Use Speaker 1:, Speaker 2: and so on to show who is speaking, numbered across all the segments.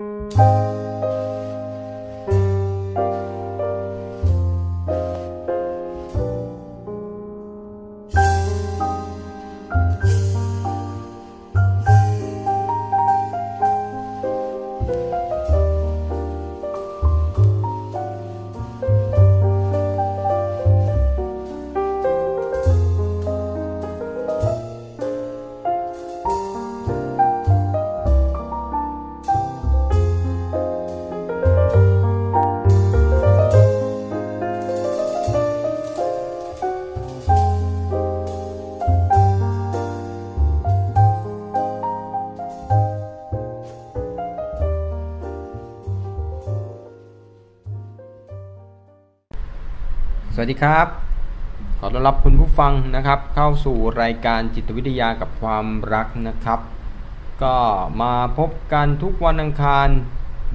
Speaker 1: ส วัสดีครับ ขอต้อนรับคุณผู้ฟังนะครับ เข้าสู่รายการจิตวิทยากับความรักนะครับ ก็มาพบกันทุกวันอังคาร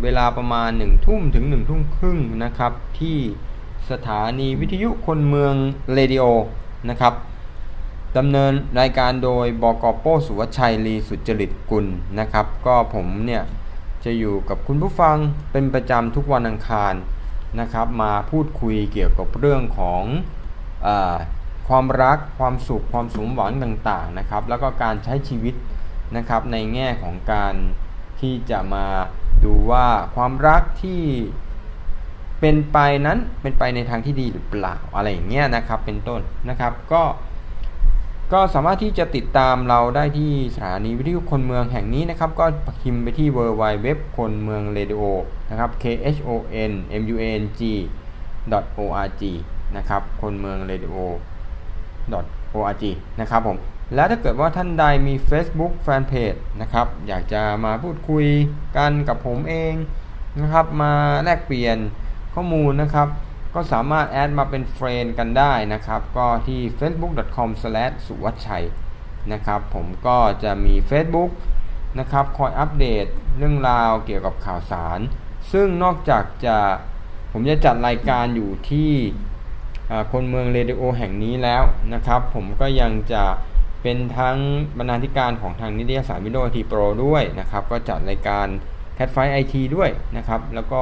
Speaker 1: เวลาประมาณ1ทุ่มถึง1ทุ่มครึ่งนะครับ ที่สถานีวิทยุคนเมืองเรดิโอนะครับดำเนินรายการโดยบกโป้สุวชัยลีสุจริตกุลนะครับ ก็ผมเนี่ยจะอยู่กับคุณผู้ฟังเป็นประจำทุกวันอังคาร นะครับมาพูดคุยเกี่ยวกับเรื่องของอความรักความสุขความสมหวังต่างๆนะครับ แล้วก็การใช้ชีวิตนะครับในแง่ของการที่จะมาดูว่าความรักที่เป็นไปนั้นเป็นไปในทางที่ดีหรือเปล่าอะไรอย่างเงี้ยนะครับเป็นต้นนะครับก็ก็สามารถที่จะติดตามเราได้ที่สถานีวิทยุคนเมืองแห่งนี้นะครับ ก็พิมพ์ไปที่ w w w คนเมืองเรดิโอ นะครับ k h o n m u n g org นะครับคนเมืองเรดิโอ org นะครับผมแล้วถ้าเกิดว่าท่านใดมี Facebook Fanpage นะครับอยากจะมาพูดคุยกันกับผมเองนะครับมาแลกเปลี่ยนข้อมูลนะครับ ก็สามารถแอดมาเป็นเฟรนกันได้นะครับ ก็ที่ facebook.com/ s สุวัชชัยนะครับผมก็จะมี Facebook นะครับคอยอัปเดตเรื่องราวเกี่ยวกับข่าวสาร ซึ่งนอกจากจะผมจะจัดรายการอยู่ที่คนเมืองเรดิโอแห่งนี้แล้วนะครับ ผมก็ยังจะเป็นทั้งบรรณาธิการของทางนิตยสารวิดีโอทีโปรด้วยนะครับ ก็จัดรายการ Cat Fight IT ด้วยนะครับ แล้วก็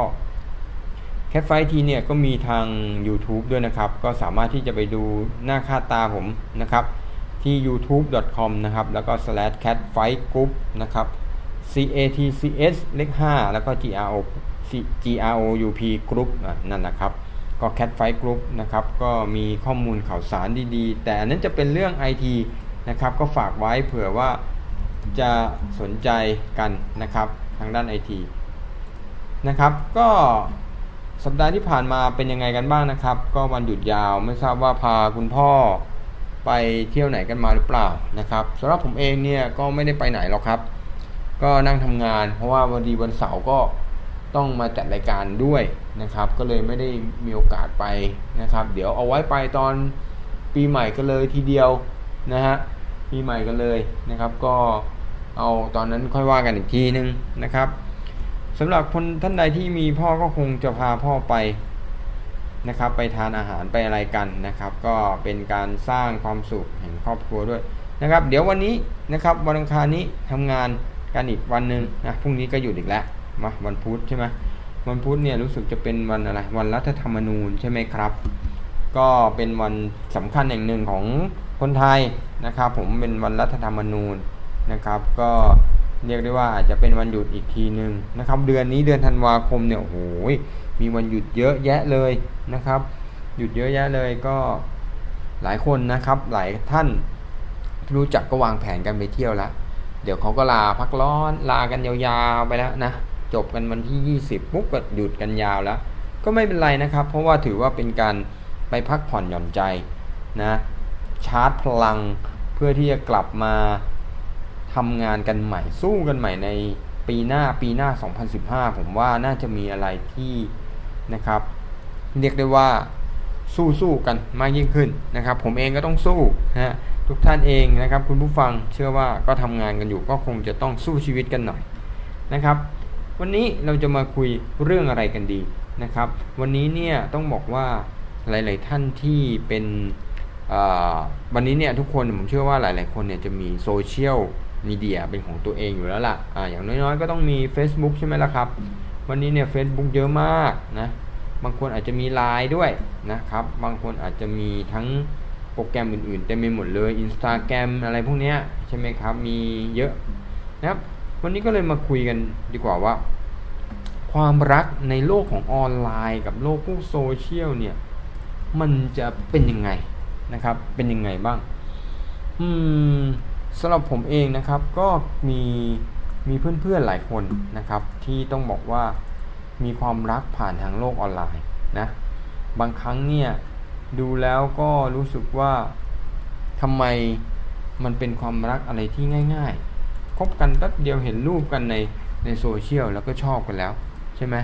Speaker 1: แคทไฟทีเนี่ยก็มีทาง YouTube ด้วยนะครับ ก็สามารถที่จะไปดูหน้าค่าตาผมนะครับ ที่ youtube.com นะครับ แล้วก็ slash cat fight group นะครับ c a t c s เลข5แล้วก็ g r o g r o u p group นั่นนะครับ ก็ cat fight group นะครับ ก็มีข้อมูลข่าวสารดีๆ แต่นั้นจะเป็นเรื่อง IT นะครับ ก็ฝากไว้เผื่อว่าจะสนใจกันนะครับทางด้าน IT นะครับ ก็สัปดาห์ที่ผ่านมาเป็นยังไงกันบ้างนะครับ ก็วันหยุดยาวไม่ทราบว่าพาคุณพ่อไปเที่ยวไหนกันมาหรือเปล่านะครับสำหรับผมเองเนี่ยก็ไม่ได้ไปไหนหรอกครับ ก็นั่งทำงาน เพราะว่าวันดีวันเสาร์ก็ ต้องมาจัดรายการด้วยนะครับ ก็เลยไม่ได้มีโอกาสไปนะครับ เดี๋ยวเอาไว้ไปตอนปีใหม่กันเลยทีเดียวนะฮะปีใหม่กันเลยนะครับ ก็เอาตอนนั้นค่อยว่ากันอีกทีนึงนะครับสำหรับคนท่านใดที่มีพ่อก็คงจะพาพ่อไปนะครับ ไปทานอาหารไปอะไรกันนะครับ ก็เป็นการสร้างความสุขแห่งครอบครัวด้วยนะครับ เดี๋ยววันนี้นะครับวันอังคารนี้ทำงานกันอีกวันหนึ่งนะพรุ่งนี้ก็หยุดอีกแล้ว มาวันพุธใช่ไหมวันพุธเนี่ยรู้สึกจะเป็นวันอะไร วันรัฐธรรมนูญใช่ไหมครับ ก็เป็นวันสำคัญอย่างหนึ่งของคนไทยนะครับผมเป็นวันรัฐธรรมนูญนะครับ ก็เรียกได้ว่าอาจจะเป็นวันหยุดอีกทีหนึ่งนะครับ เดือนนี้เดือนธันวาคมเนี่ยโอ้โหมีวันหยุดเยอะแยะเลยนะครับ หยุดเยอะแยะเลยก็หลายคนนะครับหลายท่านรู้จักก็วางแผนกันไปเที่ยวแล้วเดี๋ยวเขาก็ลาพักร้อนลากันยาวๆไปแล้วนะ จบกันวันที่ 20ปุ๊บก็หยุดกันยาวแล้ว ก็ไม่เป็นไรนะครับ เพราะว่าถือว่าเป็นการไปพักผ่อนหย่อนใจนะชาร์จพลังเพื่อที่จะกลับมาทำงานกันใหม่สู้กันใหม่ในปีหน้าปีหน้า 2015 ผมว่าน่าจะมีอะไรที่นะครับ เรียกได้ว่าสู้สู้กันมากยิ่งขึ้นนะครับ ผมเองก็ต้องสู้นะทุกท่านเองนะครับ คุณผู้ฟังเชื่อว่าก็ทำงานกันอยู่ก็คงจะต้องสู้ชีวิตกันหน่อยนะครับ วันนี้เราจะมาคุยเรื่องอะไรกันดีนะครับ วันนี้เนี่ยต้องบอกว่าหลาย ๆ ท่านที่เป็นวันนี้เนี่ยทุกคนผมเชื่อว่าหลาย ๆ คนเนี่ยจะมีโซเชียลมีเดียเป็นของตัวเองอยู่แล้วล่ะออย่างน้อย ๆ ก็ต้องมี Facebook ใช่ไหมล่ะครับ วันนี้เนี่ย Facebook เยอะมากนะบางคนอาจจะมีไลน์ด้วยนะครับ บางคนอาจจะมีทั้งโปรแกรมอื่น ๆ เต็มไปหมดเลย Instagram อะไรพวกนี้ใช่ไหมครับ มีเยอะนะครับ วันนี้ก็เลยมาคุยกันดีกว่าว่า ความรักในโลกของออนไลน์กับโลกพวกโซเชียลเนี่ย มันจะเป็นยังไงนะครับ เป็นยังไงบ้าง อืมสำหรับผมเองนะครับ ก็มีมีเพื่อนๆหลายคนนะครับ ที่ต้องบอกว่ามีความรักผ่านทางโลกออนไลน์นะบางครั้งเนี่ยดูแล้วก็รู้สึกว่าทำไมมันเป็นความรักอะไรที่ง่าย ๆ คบกันแป๊บเดียวเห็นรูปกันในในโซเชียลแล้วก็ชอบกันแล้ว ใช่ไหม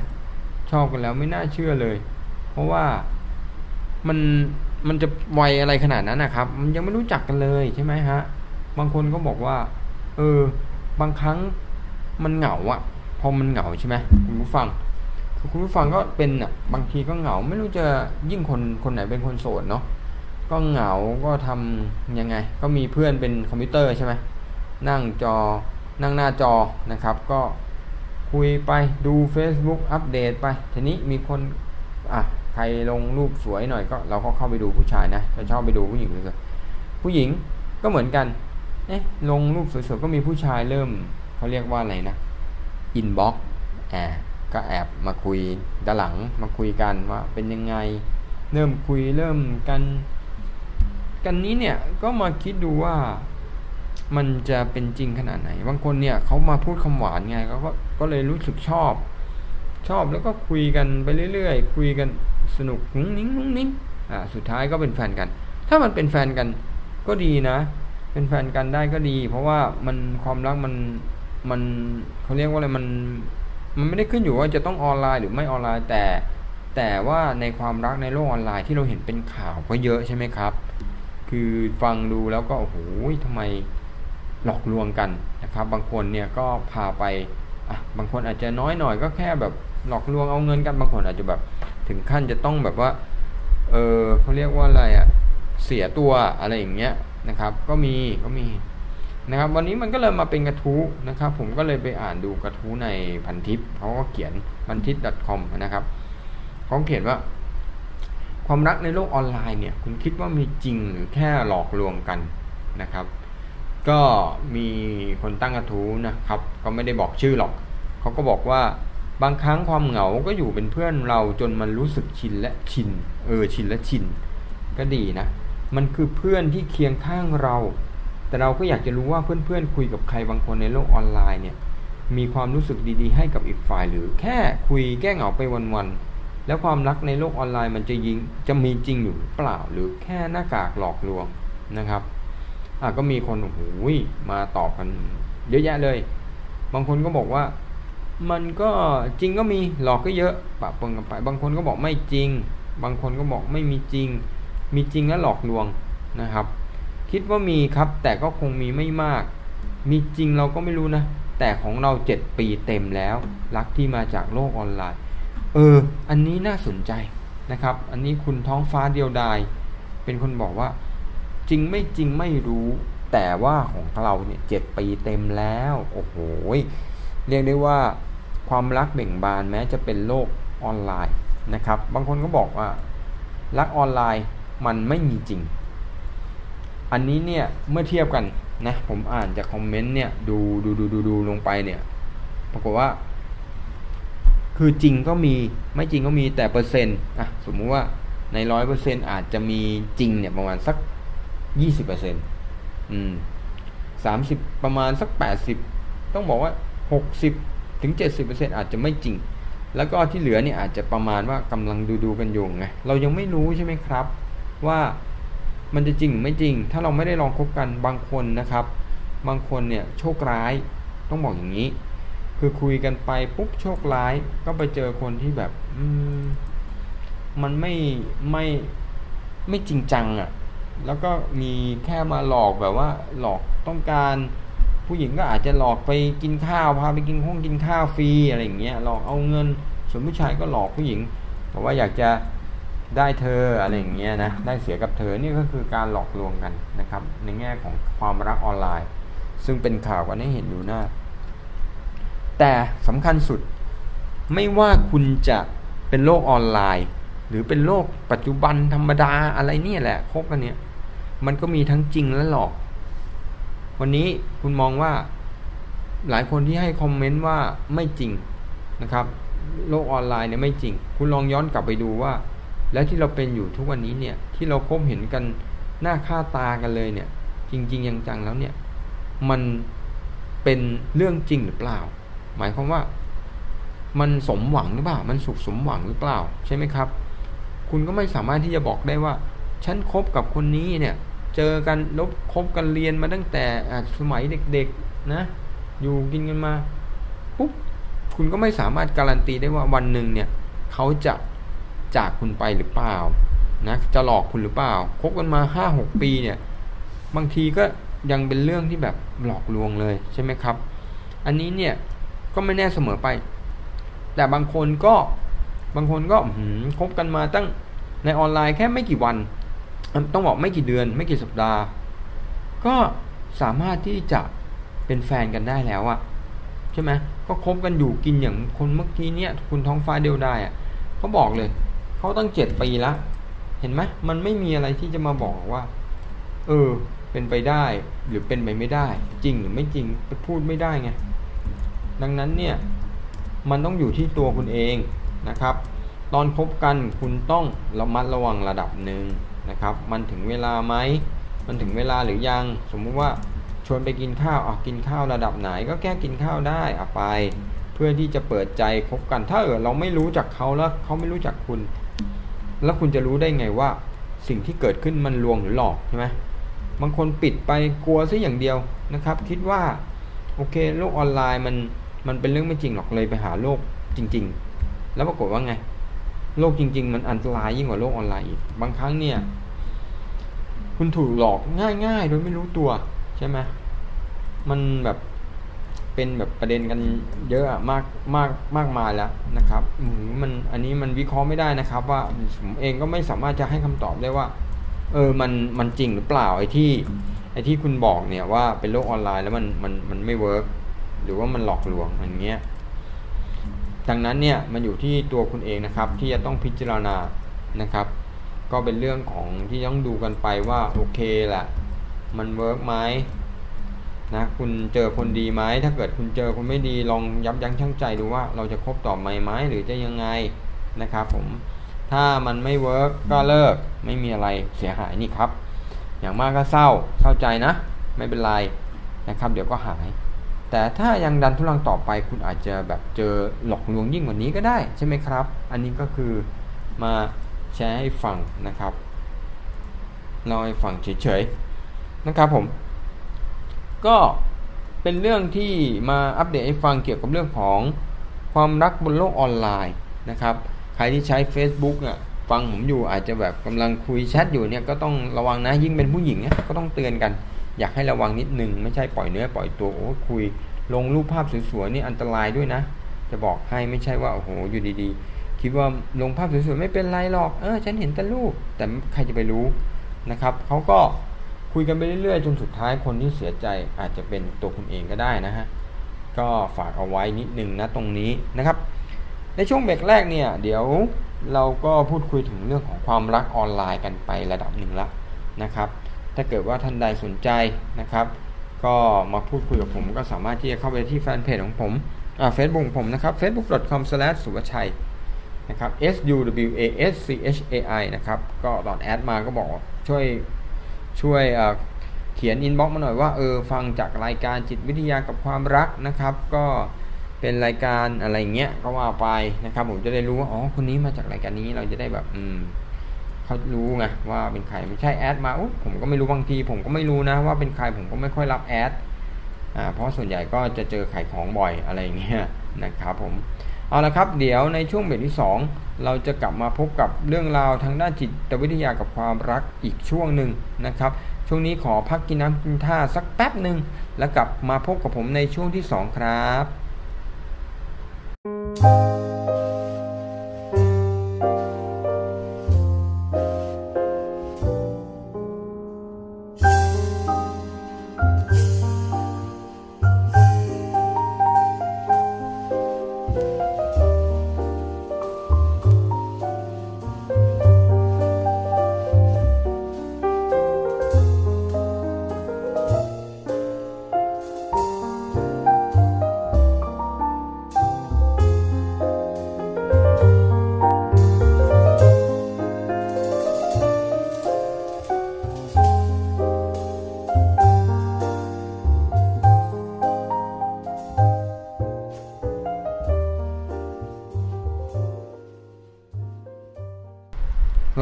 Speaker 1: ชอบกันแล้วไม่น่าเชื่อเลย เพราะว่ามันมันจะไวอะไรขนาดนั้นนะครับ มันยังไม่รู้จักกันเลยใช่ไหมฮะ บางคนก็บอกว่า เออ บางครั้งมันเหงาอะพอมันเหงาใช่ไหมคุณผู้ฟัง คุณผู้ฟังก็เป็นอะบางทีก็เหงา ไม่รู้จะยิ่งคนคนไหนเป็นคนโสดเนาะ ก็เหงา ก็ทำยังไง ก็มีเพื่อนเป็นคอมพิวเตอร์ใช่ไหม นั่งจอนั่งหน้าจอนะครับก็คุยไปดู Facebook อัปเดตไป ทีนี้มีคนอะใครลงรูปสวยหน่อยก็เราก็เข้าไปดูผู้ชายนะจะชอบไปดูผู้หญิงเลยผู้หญิงก็เหมือนกันเอ๊ะลงรูปสวยๆก็มีผู้ชายเริ่มเขาเรียกว่าอะไรนะอินบ็อกซ์แอบก็แอบมาคุยด้านหลังมาคุยกันว่าเป็นยังไงเริ่มคุยเริ่มกัน กันนี้เนี่ยก็มาคิดดูว่า มันจะเป็นจริงขนาดไหน บางคนเนี่ยเขามาพูดคำหวานไงเขาก็ก็เลยรู้สึกชอบ ชอบแล้วก็คุยกันไปเรื่อยๆ คุยกันสนุกนุ้งนิ้งนุ้งนิ้งอ่าสุดท้ายก็เป็นแฟนกัน ถ้ามันเป็นแฟนกันก็ดีนะ เป็นแฟนกันได้ก็ดี เพราะว่ามันความรักมันมันเขาเรียกว่าอะไรมันมันไม่ได้ขึ้นอยู่ว่าจะต้องออนไลน์หรือไม่ออนไลน์แต่ แต่ว่าในความรักในโลกออนไลน์ที่เราเห็นเป็นข่าวก็เยอะใช่ไหมครับ คือฟังดูแล้วก็โอ้โหทำไม หลอกลวงกันนะครับ บางคนเนี่ยก็พาไปอะบางคนอาจจะน้อยหน่อยก็แค่แบบหลอกลวงเอาเงินกันบางคนอาจจะแบบถึงขั้นจะต้องแบบว่าเออเขาเรียกว่าอะไรอะ่ะเสียตัวอะไรอย่างเงี้ยนะครับ ก็มีก็มีนะครับ วันนี้มันก็เลยมาเป็นกระทู้นะครับ ผมก็เลยไปอ่านดูกระทู้ในพันทิปเขาก็เขียนพันทิป .com นะครับเขาเขียนว่า ความรักในโลกออนไลน์เนี่ย คุณคิดว่ามีจริงหรือแค่หลอกลวงกันนะครับ ก็มีคนตั้งกระทู้นะครับ ก็ไม่ได้บอกชื่อหรอก เขาก็บอกว่าบางครั้งความเหงาก็อยู่เป็นเพื่อนเราจนมันรู้สึกชินและชิน เออชินและชิน ก็ดีนะ มันคือเพื่อนที่เคียงข้างเรา แต่เราก็อยากจะรู้ว่าเพื่อนๆคุยกับใครบางคนในโลกออนไลน์เนี่ย มีความรู้สึกดีๆ ให้กับอีกฝ่ายหรือแค่คุยแก้เหงาไปวันๆ แล้วความรักในโลกออนไลน์มันจะยิงจะมีจริงอยู่เปล่า หรือแค่หน้ากากหลอกลวงนะครับ ก็มีคนโอ้โหมาตอบกัน เยอะแยะเลย บางคนก็บอกว่า มันก็จริงก็มีหลอกก็เยอะปะปนกันไปบางคนก็บอกไม่จริง บางคนก็บอกไม่มีจริง มีจริงแล้วหลอกลวงนะครับ คิดว่ามีครับแต่ก็คงมีไม่มาก มีจริงเราก็ไม่รู้นะ แต่ของเราเจ็ดปีเต็มแล้ว รักที่มาจากโลกออนไลน์ เออ อันนี้น่าสนใจนะครับ อันนี้คุณท้องฟ้าเดียวดาย เป็นคนบอกว่า จริงไม่จริงไม่รู้ แต่ว่าของเราเนี่ยเจ็ดปีเต็มแล้ว โอ้โหเรียกได้ว่าความรักเบ่งบานแม้จะเป็นโลกออนไลน์นะครับ บางคนก็บอกว่ารักออนไลน์มันไม่มีจริง อันนี้เนี่ยเมื่อเทียบกันนะผมอ่านจากคอมเมนต์เนี่ยดูดูดูดูดูลงไปเนี่ยปรากฏว่า คือจริงก็มีไม่จริงก็มีแต่เปอร์เซ็นต์อะสมมุติว่าในร้อยเปอร์เซ็นอาจจะมีจริงเนี่ยประมาณสัก ยี่สิบเปอร์เซ็นต์อืมสามสิบประมาณสักแปดสิบต้องบอกว่าหกสิบถึงเจ็ดสิบเปอร์เซ็นต์อาจจะไม่จริง แล้วก็ที่เหลือเนี่ยอาจจะประมาณว่ากำลังดูดูกันอยู่ไงเรายังไม่รู้ใช่ไหมครับ ว่ามันจะจริงหรือไม่จริง ถ้าเราไม่ได้ลองคบกันบางคนนะครับ บางคนเนี่ยโชคร้ายต้องบอกอย่างนี้ คือคุยกันไปปุ๊บโชคร้าย ก็ไปเจอคนที่แบบ อืมมันไม่ไม่ไม่จริงจังอะ่ะ แล้วก็มีแค่มาหลอกแบบว่าหลอกต้องการผู้หญิงก็อาจจะหลอกไปกินข้าวพาไปกินห้องกินข้าวฟรีอะไรอย่างเงี้ยหลอกเอาเงิน ส่วนผู้ชายก็หลอกผู้หญิงบอกว่าอยากจะได้เธออะไรอย่างเงี้ยนะได้เสียกับเธอนี่ก็คือการหลอกลวงกันนะครับ ในแง่ของความรักออนไลน์ ซึ่งเป็นข่าวกันให้เห็นอยู่หน้า แต่สำคัญสุดไม่ว่าคุณจะเป็นโลกออนไลน์ หรือเป็นโลกปัจจุบันธรรมดาอะไรเนี่ยแหละคบกันเนี่ย มันก็มีทั้งจริงและหลอก วันนี้คุณมองว่าหลายคนที่ให้คอมเมนต์ว่าไม่จริงนะครับ โลกออนไลน์เนี่ยไม่จริง คุณลองย้อนกลับไปดูว่า แล้วที่เราเป็นอยู่ทุกวันนี้เนี่ยที่เราพบเห็นกันหน้าค่าตากันเลยเนี่ย จริงๆยังจังแล้วเนี่ย มันเป็นเรื่องจริงหรือเปล่า หมายความว่า มันสมหวังหรือเปล่า มันสุขสมหวังหรือเปล่า ใช่ไหมครับ คุณก็ไม่สามารถที่จะบอกได้ว่า ฉันคบกับคนนี้เนี่ย เจอกันลบคบกันเรียนมาตั้งแต่สมัยเด็กๆนะ อยู่กินกันมาปุ๊บคุณก็ไม่สามารถการันตีได้ว่าวันหนึ่งเนี่ย เขาจะจากคุณไปหรือเปล่านะจะหลอกคุณหรือเปล่าคบกันมาห้าหกปีเนี่ย บางทีก็ยังเป็นเรื่องที่แบบหลอกลวงเลยใช่ไหมครับ อันนี้เนี่ยก็ไม่แน่เสมอไป แต่บางคนก็บางคนก็คบกันมาตั้ง ในออนไลน์แค่ไม่กี่วัน ต้องบอกไม่กี่เดือน ไม่กี่สัปดาห์ ก็สามารถที่จะเป็นแฟนกันได้แล้วอะใช่ไหมก็คบกันอยู่กินอย่างคนเมื่อกี้เนี่ยคุณท้องฟ้าเดียวได้อะเขาบอกเลยเขาตั้งเจ็ดปีละเห็นไหมมันไม่มีอะไรที่จะมาบอกว่า เออ เป็นไปได้หรือเป็นไปไม่ได้ จริงหรือไม่จริงไปพูดไม่ได้ไงดังนั้นเนี่ยมันต้องอยู่ที่ตัวคุณเองนะครับ ตอนคบกันคุณต้องระมัดระวังระดับหนึ่งนะครับ มันถึงเวลาไหมมันถึงเวลาหรือยัง สมมุติว่าชวนไปกินข้าวออกกินข้าวระดับไหนก็แค่กินข้าวได้อะไป เพื่อที่จะเปิดใจคบกัน ถ้าเออเราไม่รู้จักเขาแล้วเขาไม่รู้จักคุณ แล้วคุณจะรู้ได้ไงว่า สิ่งที่เกิดขึ้นมันลวงหรือหลอกใช่ไหมบางคนปิดไปกลัวซะอย่างเดียวนะครับ คิดว่าโอเคโลกออนไลน์มันมันเป็นเรื่องไม่จริงหรอกเลยไปหาโลกจริง ๆ แล้วปรากฏว่าไง โลกจริง ๆ มันอันตรายยิ่งกว่าโลกออนไลน์อีกบางครั้งเนี่ย คุณถูกหลอกง่ายๆ โดยไม่รู้ตัว ใช่ไหมมันแบบเป็นแบบประเด็นกันเยอะมากมากมากมายแล้วนะครับมันอันนี้มันวิเคราะห์ไม่ได้นะครับ ว่าผมเองก็ไม่สามารถจะให้คำตอบได้ว่า เออมันมันจริงหรือเปล่าไอ้ที่ไอ้ที่คุณบอกเนี่ยว่าเป็นโลกออนไลน์แล้วมันมันมันไม่เวิร์กหรือว่ามันหลอกลวงอย่างเงี้ย ดังนั้นเนี่ยมันอยู่ที่ตัวคุณเองนะครับที่จะต้องพิจารณานะครับ ก็เป็นเรื่องของที่ต้องดูกันไปว่าโอเคแหละมันเวิร์กไหมนะคุณเจอคนดีไหมถ้าเกิดคุณเจอคนไม่ดีลองยับยั้งชั่งใจดูว่าเราจะคบต่อไหมไหมหรือจะยังไงนะครับผมถ้ามันไม่เวิร์กก็เลิกไม่มีอะไรเสียหายนี่ครับ อย่างมากก็เศร้าเศร้าใจนะ ไม่เป็นไรนะครับ เดี๋ยวก็หาย แต่ถ้ายังดันทุลังต่อไปคุณอาจจะแบบเจอหลอกลวงยิ่งกว่านี้ก็ได้ใช่ไหมครับ อันนี้ก็คือมาแชร์ให้ฟังนะครับเล่าให้ฟังเฉยๆนะครับผม ก็เป็นเรื่องที่มาอัปเดตให้ฟังเกี่ยวกับเรื่องของความรักบนโลกออนไลน์นะครับ ใครที่ใช้ Facebook อะฟังผมอยู่อาจจะแบบกำลังคุยแชทอยู่เนี่ยก็ต้องระวังนะยิ่งเป็นผู้หญิงเนี่ยก็ต้องเตือนกัน อยากให้ระวังนิดนึงไม่ใช่ปล่อยเนื้อปล่อยตัวโอ้คุยลงรูปภาพสวยๆนี่อันตรายด้วยนะ จะบอกให้ไม่ใช่ว่าโอ้โหอยู่ดีๆ คิดว่าลงภาพสวยๆไม่เป็นไรหรอกเออฉันเห็นแต่รูปแต่ใครจะไปรู้นะครับเขาก็คุยกันไปเรื่อยๆจนสุดท้ายคนที่เสียใจอาจจะเป็นตัวคุณเองก็ได้นะฮะก็ฝากเอาไว้นิดนึงนะตรงนี้นะครับ ในช่วงเบรกแรกเนี่ยเดี๋ยวเราก็พูดคุยถึงเรื่องของความรักออนไลน์กันไประดับหนึ่งละนะครับ ถ้าเกิดว่าท่านใดสนใจนะครับ ก็มาพูดคุยกับผมก็สามารถที่จะเข้าไปที่แฟนเพจของผมเฟซบุ๊กผมนะครับ facebook.com สุวชัยนะครับ s u w a s c h a i นะครับ ก็ดอทแอดมาก็บอกช่วยช่วยเขียนอินบ็อกซ์มาหน่อยว่าเออฟังจากรายการจิตวิทยากับความรักนะครับ ก็เป็นรายการอะไรเงี้ยก็ว่าไปนะครับ ผมจะได้รู้ว่าอ๋อคนนี้มาจากรายการนี้เราจะได้แบบอืม เขารู้ไงว่าเป็นใครไม่ใช่แอดมาอผมก็ไม่รู้บางที ผมก็ไม่รู้นะว่าเป็นใครผมก็ไม่ค่อยรับแอดอ่าเพราะส่วนใหญ่ก็จะเจอขายของบ่อยอะไรเงี้ยนะครับผมเอาละครับ เดี๋ยวในช่วงเบรกที่ 2 เราจะกลับมาพบกับเรื่องราวทางด้านจิตวิทยากับความรักอีกช่วงหนึ่งนะครับ ช่วงนี้ขอพักกินน้ำกินท่าสักแป๊บหนึ่งแล้วกลับมาพบกับผมในช่วงที่ 2 ครับ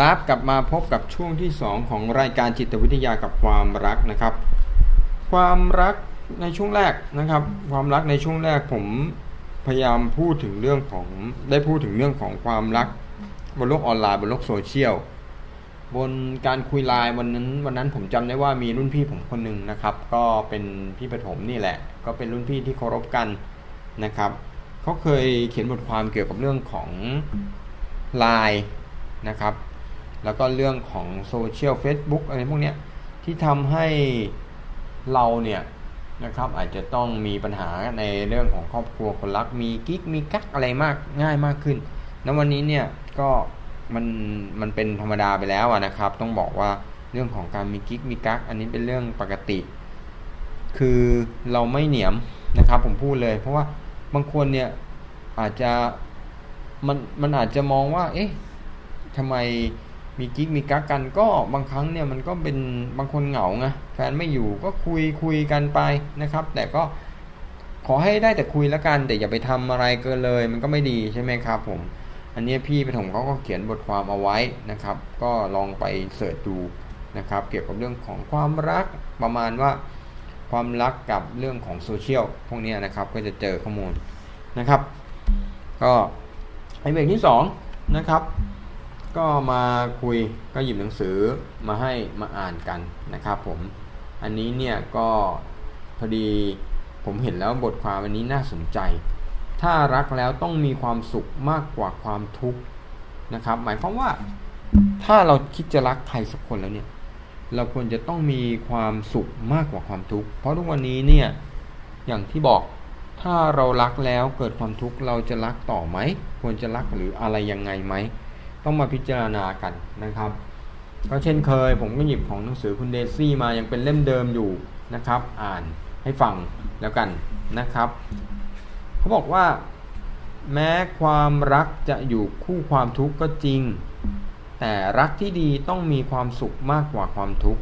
Speaker 1: ครับกลับมาพบกับช่วงที่ 2 ของรายการจิตวิทยากับความรักนะครับ ความรักในช่วงแรกนะครับ ความรักในช่วงแรกผมพยายามพูดถึงเรื่องของได้พูดถึงเรื่องของความรักบนโลกออนไลน์บนโลกโซเชียลบนการคุยไลน์วันนั้นวันนั้นผมจำได้ว่ามีรุ่นพี่ผมคนหนึ่งนะครับ ก็เป็นพี่ปฐมนี่แหละ ก็เป็นรุ่นพี่ที่เคารพกันนะครับเขาเคยเขียนบทความเกี่ยวกับเรื่องของไลน์นะครับ แล้วก็เรื่องของโซเชียลเฟซบุ๊กอะไรพวกนี้ที่ทำให้เราเนี่ยนะครับอาจจะต้องมีปัญหาในเรื่องของครอบครัวคนรักมีกิ๊กมีกักอะไรมากง่ายมากขึ้นณวันนี้เนี่ยก็มันมันเป็นธรรมดาไปแล้วนะครับ ต้องบอกว่าเรื่องของการมีกิ๊กมีกักอันนี้เป็นเรื่องปกติ คือเราไม่เหนียมนะครับ ผมพูดเลย เพราะว่าบางคนเนี่ยอาจจะมันมันอาจจะมองว่า เอ๊ะทำไม มีกิ๊กมีกักกันก็บางครั้งเนี่ยมันก็เป็นบางคนเหงาไงแฟนไม่อยู่ก็คุยคุยกันไปนะครับ แต่ก็ขอให้ได้แต่คุยแล้วกัน แต่อย่าไปทำอะไรเกินเลย มันก็ไม่ดีใช่ไหมครับผม อันนี้พี่ปฐมเขาก็เขียนบทความเอาไว้นะครับ ก็ลองไปเสิร์ชดูนะครับ เกี่ยวกับเรื่องของความรักประมาณว่าความรักกับเรื่องของโซเชียลพวกนี้นะครับ ก็จะเจอข้อมูลนะครับ ก็ไอเบรกที่2นะครับ ก็มาคุยก็หยิบหนังสือมาให้มาอ่านกันนะครับผมอันนี้เนี่ยก็พอดีผมเห็นแล้วบทความอันนี้น่าสนใจ ถ้ารักแล้วต้องมีความสุขมากกว่าความทุกข์นะครับ หมายความว่าถ้าเราคิดจะรักใครสักคนแล้วเนี่ย เราควรจะต้องมีความสุขมากกว่าความทุกข์ เพราะทุกวันนี้เนี่ยอย่างที่บอกถ้าเรารักแล้วเกิดความทุกข์เราจะรักต่อไหม ควรจะรักหรืออะไรยังไงไหม ต้องมาพิจารณากันนะครับ ก็เช่นเคย ผมก็หยิบของหนังสือคุณเดซี่มายังเป็นเล่มเดิมอยู่นะครับ อ่านให้ฟังแล้วกันนะครับเขาบอกว่า แม้ความรักจะอยู่คู่ความทุกข์ก็จริง แต่รักที่ดีต้องมีความสุขมากกว่าความทุกข์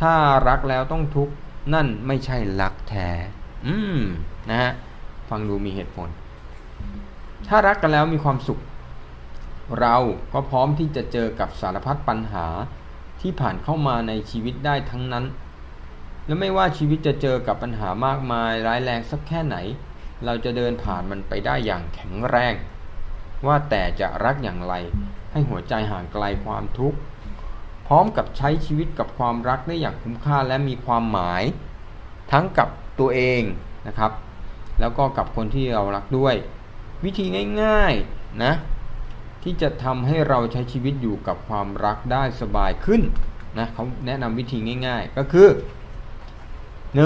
Speaker 1: ถ้ารักแล้วต้องทุกข์นั่นไม่ใช่รักแท้ อืมนะฮะฟังดูมีเหตุผล ถ้ารักกันแล้วมีความสุข เราก็พร้อมที่จะเจอกับสารพัดปัญหาที่ผ่านเข้ามาในชีวิตได้ทั้งนั้น และไม่ว่าชีวิตจะเจอกับปัญหามากมายร้ายแรงสักแค่ไหน เราจะเดินผ่านมันไปได้อย่างแข็งแรง ว่าแต่จะรักอย่างไร ให้หัวใจห่างไกลความทุกข์ พร้อมกับใช้ชีวิตกับความรักได้อย่างคุ้มค่าและมีความหมาย ทั้งกับตัวเองนะครับ แล้วก็กับคนที่เรารักด้วย วิธีง่าย ๆนะ ที่จะทำให้เราใช้ชีวิตอยู่กับความรักได้สบายขึ้นนะเขาแนะนำวิธีง่าย ๆ ก็คือ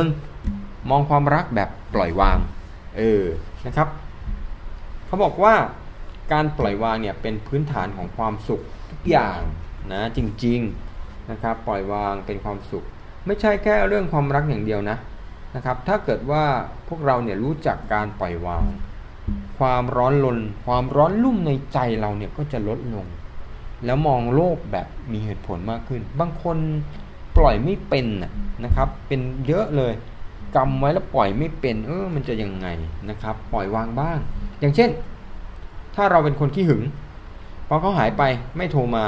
Speaker 1: 1. มองความรักแบบปล่อยวางเออนะครับเขาบอกว่าการปล่อยวางเนี่ยเป็นพื้นฐานของความสุขทุกอย่างนะจริงๆนะครับปล่อยวางเป็นความสุข ไม่ใช่แค่เรื่องความรักอย่างเดียวนะนะครับถ้าเกิดว่าพวกเราเนี่ยรู้จักการปล่อยวาง ความร้อนลน ความร้อนลุ่มในใจเราเนี่ยก็จะลดลง แล้วมองโลกแบบมีเหตุผลมากขึ้น บางคนปล่อยไม่เป็นนะครับ เป็นเยอะเลยกำไว้แล้วปล่อยไม่เป็น เออมันจะยังไงนะครับ ปล่อยวางบ้าง อย่างเช่น ถ้าเราเป็นคนขี้หึงพอเขาหายไปไม่โทรมา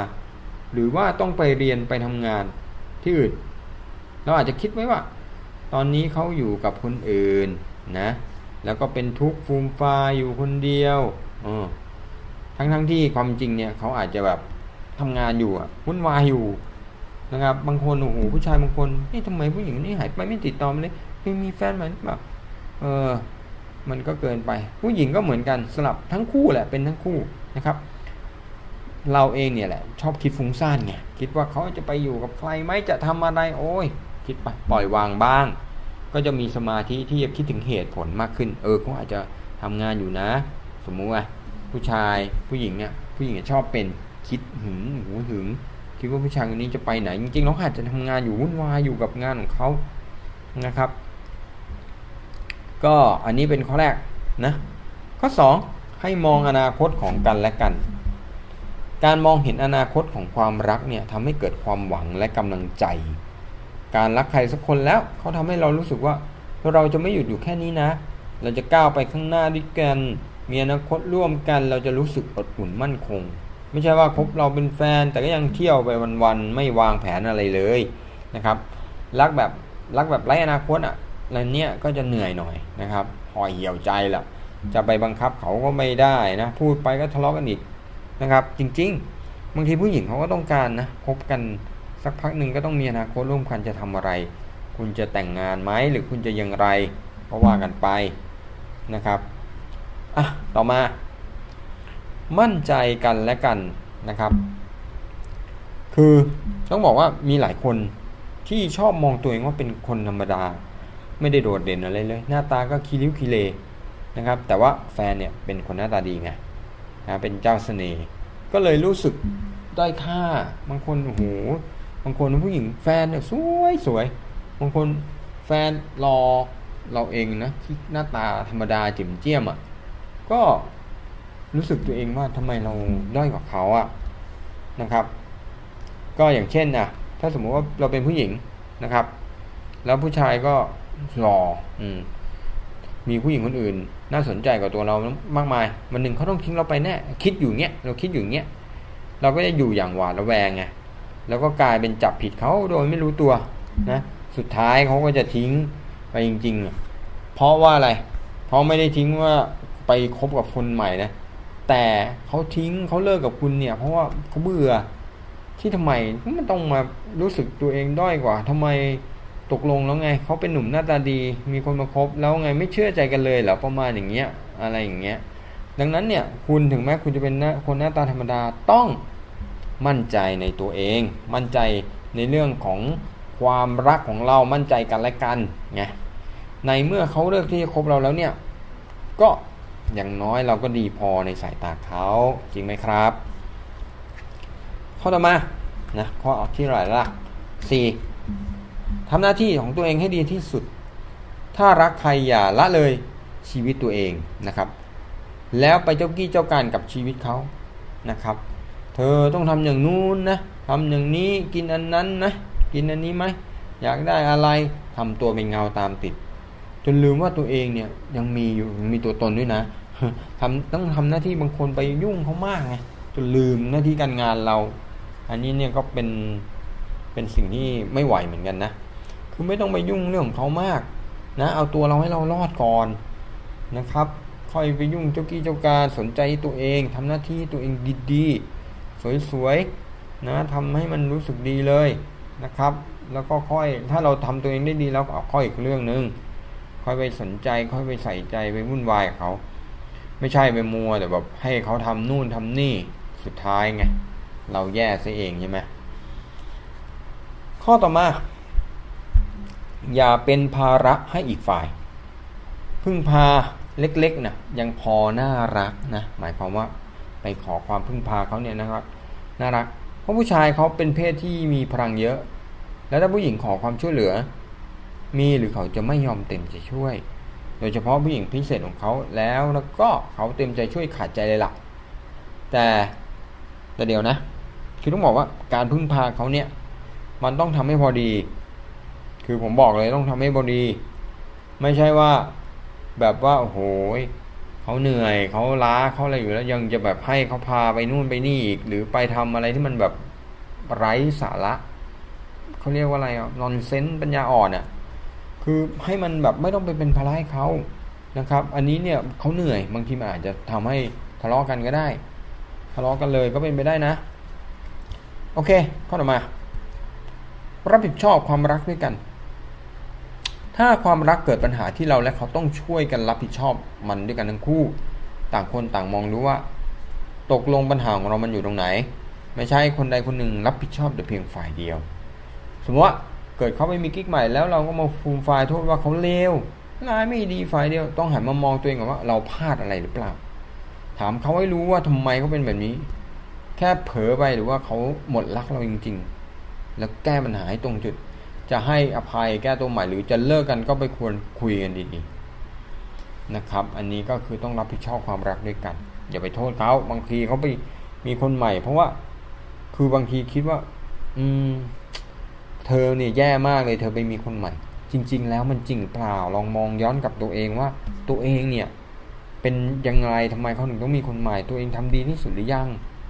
Speaker 1: หรือว่าต้องไปเรียนไปทำงานที่อื่น เราอาจจะคิดไว้ว่า ตอนนี้เขาอยู่กับคนอื่นนะ แล้วก็เป็นทุกข์ฟูมฟายอยู่คนเดียวอทั้งทั้งที่ความจริงเนี่ยเขาอาจจะแบบทำงานอยู่อะวุ่นวายอยู่นะครับ บางคนโอ้โหผู้ชายบางคนนี่ทำไมผู้หญิงนี่หายไปไม่ติดต่อมาเลยไม่มีแฟนมือนแบบเออ มันก็เกินไป ผู้หญิงก็เหมือนกันสลับทั้งคู่แหละเป็นทั้งคู่นะครับ เราเองเนี่ยแหละ ชอบคิดฟุ้งซ่านไงคิดว่าเขาจะไปอยู่กับใครไหมจะทำอะไรโอ้ย คิดไปปล่อยวางบ้าง ก็จะมีสมาธิที่จะคิดถึงเหตุผลมากขึ้น เออเขาอาจจะทำงานอยู่นะ สมมุติว่าผู้ชายผู้หญิงเนี่ยผู้หญิงชอบเป็นคิดหึงหูหึงคิดว่าผู้ชายคนนี้จะไปไหน จริงๆเราอาจจะทำงานอยู่วุ่นวายอยู่กับงานของเขานะครับ ก็อันนี้เป็นข้อแรกนะข้อ 2 ให้มองอนาคตของกันและกัน การมองเห็นอนาคตของความรักเนี่ยทำให้เกิดความหวังและกำลังใจ การรักใครสักคนแล้วเขาทำให้เรารู้สึกว่าเราจะไม่หยุดอยู่แค่นี้นะ เราจะก้าวไปข้างหน้าด้วยกัน มีอนาคตร่วมกัน เราจะรู้สึกอดอุ่นมั่นคง ไม่ใช่ว่าคบเราเป็นแฟน แต่ก็ยังเที่ยวไปวันๆไม่วางแผนอะไรเลยนะครับ รักแบบรักแบบไร้อนาคตอะอะไรเนี้ยก็จะเหนื่อยหน่อยนะครับห่อเหี่ยวใจละจะไปบังคับเขาก็ไม่ได้นะพูดไปก็ทะเลาะกันอีกนะครับ จริง ๆ บางทีผู้หญิงเขาก็ต้องการนะคบกัน สักพักหนึ่งก็ต้องมีอนาคตร่วมกันจะทำอะไร คุณจะแต่งงานไหมหรือคุณจะยังไรก็ว่ากันไปนะครับอะต่อมา มั่นใจกันและกันนะครับ คือต้องบอกว่ามีหลายคนที่ชอบมองตัวเองว่าเป็นคนธรรมดา ไม่ได้โดดเด่นอะไรเลย หน้าตาก็คีริ้วคีเลนะครับ แต่ว่าแฟนเนี่ยเป็นคนหน้าตาดีไงนะเป็นเจ้าเสน่ห์ก็เลยรู้สึกด้อยค่าบางคนโอ้โหางคนผู้หญิงแฟนเนี่ยสวยสวยบางคนแฟนรอเราเองนะที่หน้าตาธรรมดาจิ๋มเจียมอะ่ะก็รู้สึกตัวเองว่าทำไมเราด้อยกว่าเขาอะนะครับ ก็อย่างเช่นนะถ้าสมมติว่าเราเป็นผู้หญิงนะครับ แล้วผู้ชายก็หล่ออืมมีผู้หญิงคนอื่น น่าสนใจกว่าตัวเรามากมายวันหนึ่งเขาต้องทิ้งเราไปแน่คิดอยู่เงี้ยเราคิดอยู่เงี้ยเราก็จะอยู่อย่างหวาดระแวงไง แล้วก็กลายเป็นจับผิดเขาโดยไม่รู้ตัวนะสุดท้ายเขาก็จะทิ้งไปจริงๆ เพราะว่าอะไรเพราะไม่ได้ทิ้งว่าไปคบกับคนใหม่นะแต่เขาทิ้งเขาเลิกกับคุณเนี่ย เพราะว่าเขาเบื่อที่ทำไมมันต้องมารู้สึกตัวเองด้อยกว่าทำไมตกลงแล้วไงเขาเป็นหนุ่มหน้าตาดี มีคนมาคบแล้วไงไม่เชื่อใจกันเลยเหรอประมาณอย่างเงี้ยอะไรอย่างเงี้ยดังนั้นเนี่ยคุณถึงแม้คุณจะเป็นคนหน้าตาธรรมดาต้อง มั่นใจในตัวเอง มั่นใจในเรื่องของความรักของเรามั่นใจกันและกันไงในเมื่อเขาเลือกที่จะคบเราแล้วเนี่ย ก็อย่างน้อยเราก็ดีพอในสายตาเขาจริงไหมครับ ข้อต่อมานะข้อที่ไรล่ะสี่ทำหน้าที่ของตัวเองให้ดีที่สุด ถ้ารักใครอย่าละเลยชีวิตตัวเองนะครับ แล้วไปเจ้ากี้เจ้าการกับชีวิตเขานะครับ เธอต้องทำอย่างนู้นนะทำอย่างนี้กินอันนั้นนะกินอันนี้ไหมอยากได้อะไรทำตัวเป็นเงาตามติด จนลืมว่าตัวเองเนี่ยยังมีอยู่มีตัวตนด้วยนะทำต้องทำหน้าที่บางคนไปยุ่งเขามากไงจนลืมหน้าที่การงานเรา อันนี้เนี่ยก็เป็นเป็นสิ่งที่ไม่ไหวเหมือนกันนะคือไม่ต้องไปยุ่งเรื่องของเขามาก นะ เอาตัวเราให้เรารอดก่อนนะครับ ค่อยไปยุ่งเจ้ากี้เจ้าการสนใจตัวเองทำหน้าที่ตัวเองดีๆ สวยๆนะทำให้มันรู้สึกดีเลยนะครับ แล้วก็ค่อยถ้าเราทำตัวเองได้ดีแล้วก็ค่อยอีกเรื่องหนึ่งค่อยไปสนใจ ค่อยไปใส่ใจไปวุ่นวายกับเขาไม่ใช่ไปมัวแต่แบบให้เขาทำนู่นทำนี่สุดท้ายไงเราแย่ซะเองใช่ไหมข้อต่อมา อย่าเป็นภาระให้อีกฝ่าย พึ่งพาเล็กๆนะยังพอน่ารักนะหมายความว่า ไปขอความพึ่งพาเขาเนี่ยนะครับน่ารัก เพราะผู้ชายเขาเป็นเพศที่มีพลังเยอะ แล้วถ้าผู้หญิงขอความช่วยเหลือ มีหรือเขาจะไม่ยอมเต็มใจช่วย โดยเฉพาะผู้หญิงพิเศษของเขาแล้วแล้วก็เขาเต็มใจช่วยขาดใจเลยละ่ะแต่แต่เดี๋ยวนะ คือต้องบอกว่าการพึ่งพาเขาเนี่ย มันต้องทำให้พอดี คือผมบอกเลยต้องทำให้พอดี ไม่ใช่ว่าแบบว่าโอ้โห เขาเหนื่อยเขาล้าเขาอะไรอยู่แล้วยังจะแบบให้เขาพาไปนู่นไปนี่อีก หรือไปทำอะไรที่มันแบบไร้สาระเขาเรียกว่าอะไรอะนอนเซนต์ปัญญาอ่อนอะคือให้มันแบบไม่ต้องไปเป็นภาระให้เขานะครับ อันนี้เนี่ยเขาเหนื่อยบางทีมันอาจจะทำให้ทะเลาะกันก็ได้ ทะเลาะกันเลยก็เป็นไปได้นะ โอเค ข้อต่อมา รับผิดชอบความรักด้วยกัน ถ้าความรักเกิดปัญหาที่เราและเขาต้องช่วยกันรับผิดชอบมันด้วยกันทั้งคู่ ต่างคนต่างมองรู้ว่า ตกลงปัญหาของเรามันอยู่ตรงไหน ไม่ใช่คนใดคนหนึ่งรับผิดชอบแต่เพียงฝ่ายเดียว สมมติว่าเกิดเขาไปมีกิ๊กใหม่แล้วเราก็มาฟูมฝ่ายโทษว่าเขาเลวรายไม่ดีฝ่ายเดียว ต้องหันมามองตัวเองก่อนว่าเราพลาดอะไรหรือเปล่า ถามเขาให้รู้ว่าทำไมเขาเป็นแบบนี้ แค่เผลอไปหรือว่าเขาหมดรักเราจริง ๆ แล้วแก้ปัญหาให้ตรงจุด จะให้อภัยแก้ตัวใหม่หรือจะเลิกกันก็ไปควรคุยกันดีๆนะครับ อันนี้ก็คือต้องรับผิดชอบความรักด้วยกัน อย่าไปโทษเขาบางทีเขาไปมีคนใหม่ เพราะว่าคือบางทีคิดว่า อืม เธอเนี่ยแย่มากเลย เธอไปมีคนใหม่ จริง ๆ แล้วมันจริงเปล่าลองมองย้อนกับตัวเองว่า ตัวเองเนี่ย เป็นยังไงทำไมเขาถึงต้องมีคนใหม่ ตัวเองทำดีที่สุดหรือยัง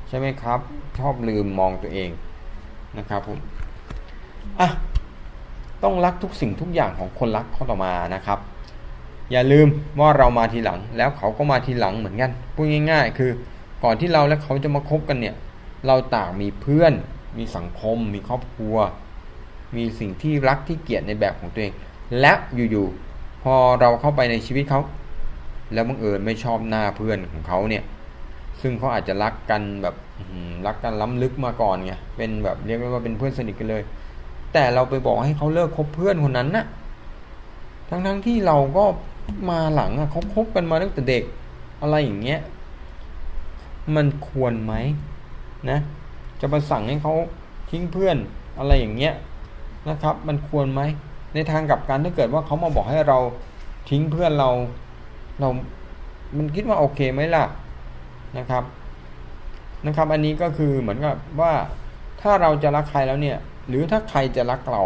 Speaker 1: ใช่ไหมครับ ชอบลืมมองตัวเองนะครับผมอะ ต้องรักทุกสิ่งทุกอย่างของคนรักเข้อต่อมานะครับ อย่าลืมว่าเรามาทีหลัง แล้วเขาก็มาทีหลังเหมือนกันพูดง่าย ๆ คือก่อนที่เราและเขาจะมาคบกันเนี่ย เราต่างมีเพื่อน มีสังคม มีครอบครัว มีสิ่งที่รักที่เกลียดในแบบของตัวเอง และอยู่ๆพอเราเข้าไปในชีวิตเขาแล้วบังเอิญไม่ชอบหน้าเพื่อนของเขาเนี่ย ซึ่งเขาอาจจะรักกันแบบรักกันล้ำลึกมาก่อนไงเป็นแบบเรียกว่าเป็นเพื่อนสนิทกันเลย แต่เราไปบอกให้เขาเลิกคบเพื่อนคนนั้นนะ่ะ ทั้งๆทที่เราก็มาหลังอะเขาคบกันมาตั้งแต่เด็กอะไรอย่างเงี้ย มันควรไหมนะ จะมาสั่งให้เขาทิ้งเพื่อนอะไรอย่างเงี้ยนะครับ มันควรไหมในทางกลับการถ้าเกิดว่าเขามาบอกให้เราทิ้งเพื่อนเราเรา มันคิดว่าโอเคไหมล่ะนะครับ นะครับ อันนี้ก็คือเหมือนกับว่าถ้าเราจะรักใครแล้วเนี่ย หรือถ้าใครจะรักเรา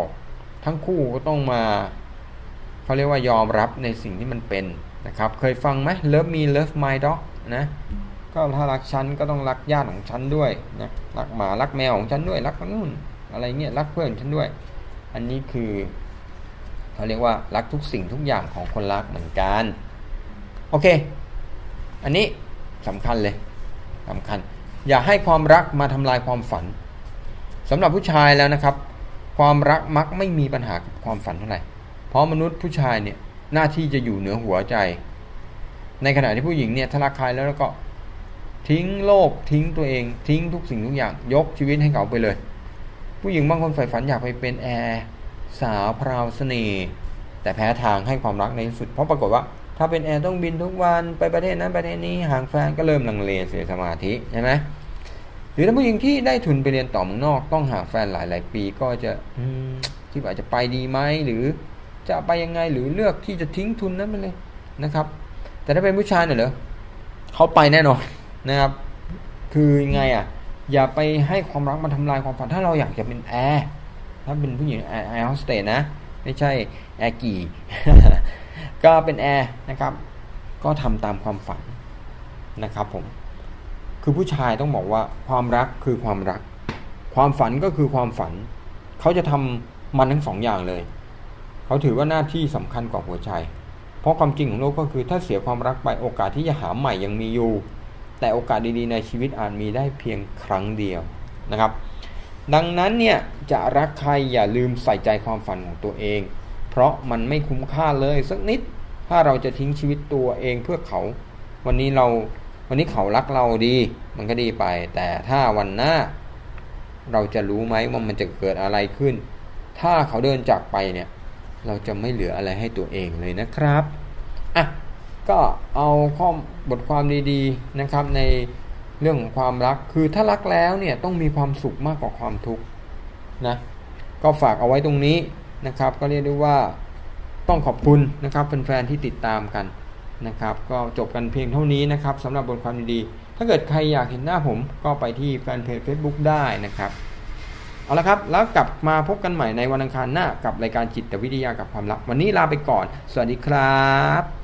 Speaker 1: ทั้งคู่ก็ต้องมาเขาเรียกว่ายอมรับในสิ่งที่มันเป็นนะครับ เคยฟังไหม Love me love my dog นะก็ถ้ารักฉันก็ต้องรักญาติของฉันด้วยนะรักหมารักแมวของฉันด้วยรักนู่นอะไรเงี้ยรักเพื่อนฉันด้วย อันนี้คือเขาเรียกว่ารักทุกสิ่งทุกอย่างของคนรักเหมือนกันโอเค อันนี้สำคัญเลยสำคัญ อย่าให้ความรักมาทำลายความฝัน สำหรับผู้ชายแล้วนะครับ ความรักมักไม่มีปัญหากับความฝันเท่าไหร่ เพราะมนุษย์ผู้ชายเนี่ยหน้าที่จะอยู่เหนือหัวใจ ในขณะที่ผู้หญิงเนี่ยทลาคายแล้วแล้วก็ทิ้งโลกทิ้งตัวเอง ทิ้งทุกสิ่งทุกอย่างยกชีวิตให้เขาไปเลย ผู้หญิงบางคนใฝ่ฝันอยากไปเป็นแอร์สาวพราวเสน่ห์แต่แพ้ทางให้ความรักในที่สุด เพราะปรากฏว่า ถ้าเป็นแอร์ต้องบินทุกวันไปประเทศนั้นประเทศนี้ห่างแฟนก็เริ่มลังเลเสียสมาธิใช่ไหม หรือถ้าผู้หญิงที่ได้ทุนไปเรียนต่อเมืองนอก ต้องหาแฟนหลายหลายปีก็จะคิดว่าจะไปดีไหมหรือจะไปยังไงหรือเลือกที่จะทิ้งทุนนั้นไปเลยนะครับ แต่ถ้าเป็นผู้ชายเนี่ยเหรอเขาไปแน่นอนนะครับ คือยังไงอะ อย่าไปให้ความรักมาทำลายความฝันถ้าเราอยากจะเป็นแอร์ถ้าเป็นผู้หญิงแอร์แอร์โฮสเตสนะ ไม่ใช่แอร์กี่ก็เป็นแอร์นะครับ ก็ทำตามความฝันนะครับผม คือผู้ชายต้องบอกว่าความรักคือความรัก ความฝันก็คือความฝัน เขาจะทำมันทั้งสองอย่างเลย เขาถือว่าหน้าที่สำคัญกว่าหัวใจ เพราะความจริงของโลกก็คือถ้าเสียความรักไปโอกาสที่จะหาใหม่ยังมีอยู่ แต่โอกาสดีๆในชีวิตอาจมีได้เพียงครั้งเดียวนะครับ ดังนั้นเนี่ยจะรักใครอย่าลืมใส่ใจความฝันของตัวเอง เพราะมันไม่คุ้มค่าเลยสักนิด ถ้าเราจะทิ้งชีวิตตัวเองเพื่อเขา วันนี้เรา วันนี้เขารักเราดี มันก็ดีไป แต่ถ้าวันหน้า เราจะรู้ไหมว่ามันจะเกิดอะไรขึ้น ถ้าเขาเดินจากไปเนี่ย เราจะไม่เหลืออะไรให้ตัวเองเลยนะครับอะก็เอาข้อบทความดีๆนะครับในเรื่องของความรักคือถ้ารักแล้วเนี่ยต้องมีความสุขมากกว่าความทุกข์นะก็ฝากเอาไว้ตรงนี้นะครับ ก็เรียกได้ว่าต้องขอบคุณนะครับแฟนๆที่ติดตามกัน นะครับ ก็จบกันเพียงเท่านี้นะครับสำหรับบทความดีๆ ถ้าเกิดใครอยากเห็นหน้าผมก็ไปที่แฟนเพจ Facebook ได้นะครับ เอาละครับ แล้วกลับมาพบกันใหม่ในวันอังคารหน้ากับรายการจิตวิทยากับความรัก วันนี้ลาไปก่อน สวัสดีครับ